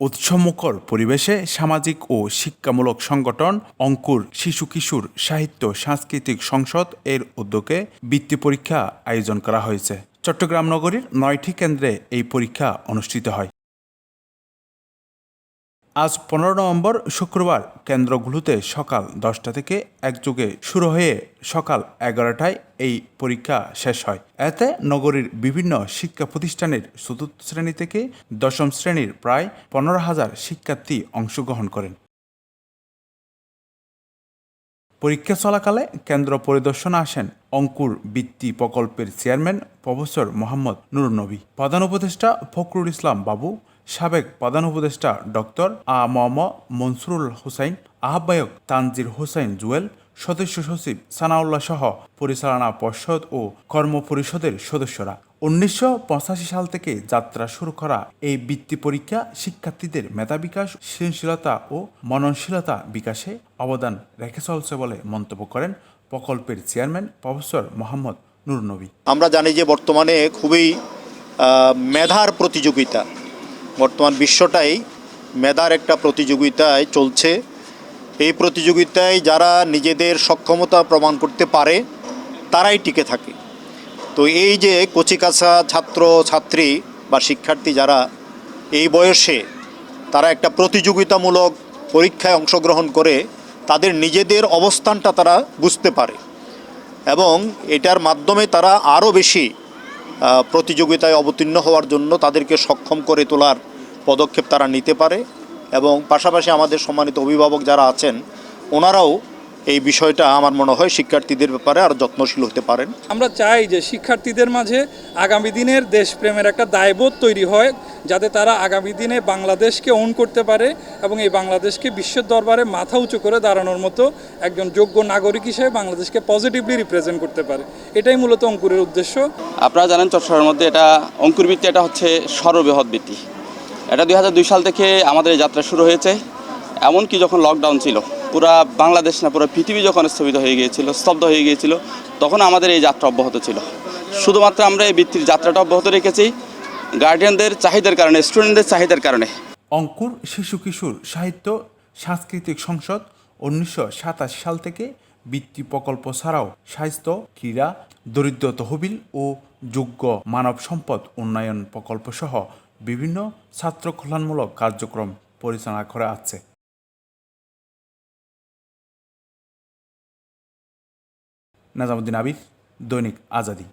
উৎসমুখর পরিবেশে সামাজিক ও শিক্ষামূলক সংগঠন অঙ্কুর শিশু কিশোর সাহিত্য সাংস্কৃতিক সংসদ এর উদ্যোগে বৃত্তি পরীক্ষা আয়োজন করা হয়েছে। চট্টগ্রাম নগরীর নয়টি কেন্দ্রে এই পরীক্ষা অনুষ্ঠিত হয়। আজ পনেরো নভেম্বর শুক্রবার কেন্দ্রগুলোতে সকাল দশটা থেকে একযোগে শুরু হয়ে সকাল এগারোটায় এই পরীক্ষা শেষ হয়। এতে নগরীর বিভিন্ন শিক্ষা প্রতিষ্ঠানের চতুর্থ শ্রেণি থেকে দশম শ্রেণির প্রায় পনেরো হাজার শিক্ষার্থী অংশগ্রহণ করেন। পরীক্ষা চলাকালে কেন্দ্র পরিদর্শনে আসেন অঙ্কুর বৃত্তি প্রকল্পের চেয়ারম্যান প্রফেসর মোহাম্মদ নুরুন নবী প্রধান উপদেষ্টা ফখরুল ইসলাম বাবু সাবেক প্রধান উপদেষ্টা ডক্টর আ মম মনসুরুল হোসাইন, আহ্বায়ক তানজির হোসাইন জুয়েল, সদস্য সচিব সানাউল্লাহ সহ পরিচালনা পর্ষদ ও কর্ম পরিষদের সদস্যরা। উনিশশো পঁচাশি সাল থেকে যাত্রা শুরু করা এই বৃত্তি পরীক্ষা শিক্ষার্থীদের মেধা বিকাশ, সৃজনশীলতা ও মননশীলতা বিকাশে অবদান রেখে চলছে বলে মন্তব্য করেন প্রকল্পের চেয়ারম্যান প্রফেসর মোহাম্মদ নুর নবী আমরা জানি যে বর্তমানে খুবই মেধার প্রতিযোগিতা। বর্তমান বিশ্বটাই মেধার একটা প্রতিযোগিতায় চলছে। এই প্রতিযোগিতায় যারা নিজেদের সক্ষমতা প্রমাণ করতে পারে, তারাই টিকে থাকে। তো এই যে কচিকাছা ছাত্র, ছাত্রী বা শিক্ষার্থী যারা এই বয়সে তারা একটা প্রতিযোগিতামূলক পরীক্ষায় অংশগ্রহণ করে, তাদের নিজেদের অবস্থানটা তারা বুঝতে পারে। এবং এটার মাধ্যমে তারা আরও বেশি প্রতিযোগিতায় অবতীর্ণ হওয়ার জন্য তাদেরকে সক্ষম করে তোলার পদক্ষেপ তারা নিতে পারে এবং পাশাপাশি আমাদের সম্মানিত অভিভাবক যারা আছেন, ওনারাও এই বিষয়টা আমার মনে হয় শিক্ষার্থীদের ব্যাপারে আর যত্নশীল হতে পারেন। আমরা চাই যে শিক্ষার্থীদের মাঝে আগামী দিনের দেশপ্রেমের একটা দায়বোধ তৈরি হয় যাতে তারা আগামী দিনে বাংলাদেশকে ওন করতে পারে এবং এই বাংলাদেশকে বিশ্বের দরবারে মাথা উঁচু করে দাঁড়ানোর মতো একজন যোগ্য নাগরিক হিসেবে বাংলাদেশকে পজিটিভলি রিপ্রেজেন্ট করতে পারে। এটাই মূলত অঙ্কুরের উদ্দেশ্য। আপনারা জানেন চট্টগ্রামের মধ্যে এটা অঙ্কুর বৃত্তি এটা হচ্ছে সর্ববৃহৎ বৃত্তি। এটা দুই হাজার দুই সাল থেকে আমাদের যাত্রা শুরু হয়েছে এমনকি যখন লকডাউন ছিল। পুরা বাংলাদেশ না, পুরো পৃথিবী যখন স্থগিত হয়ে গিয়েছিল, স্তব্ধ হয়ে গিয়েছিল, তখন আমাদের এই যাত্রা অব্যাহত ছিল। শুধুমাত্র আমরা এই বৃত্তির যাত্রাটা অব্যাহত রেখেছি গার্ডিয়ানদের চাহিদার কারণে স্টুডেন্টদের চাহিদার কারণে। অঙ্কুর শিশু কিশোর সাহিত্য, সাংস্কৃতিক সংসদ উনিশশো সাল থেকে বৃত্তি প্রকল্প ছাড়াও স্বাস্থ্য ক্রীড়া, দরিদ্র তহবিল ও যোগ্য মানব সম্পদ উন্নয়ন প্রকল্প সহ বিভিন্ন ছাত্র কল্যাণমূলক কার্যক্রম পরিচালনা করা আছে। नजामुद्दीन आबिद दैनिक आझादी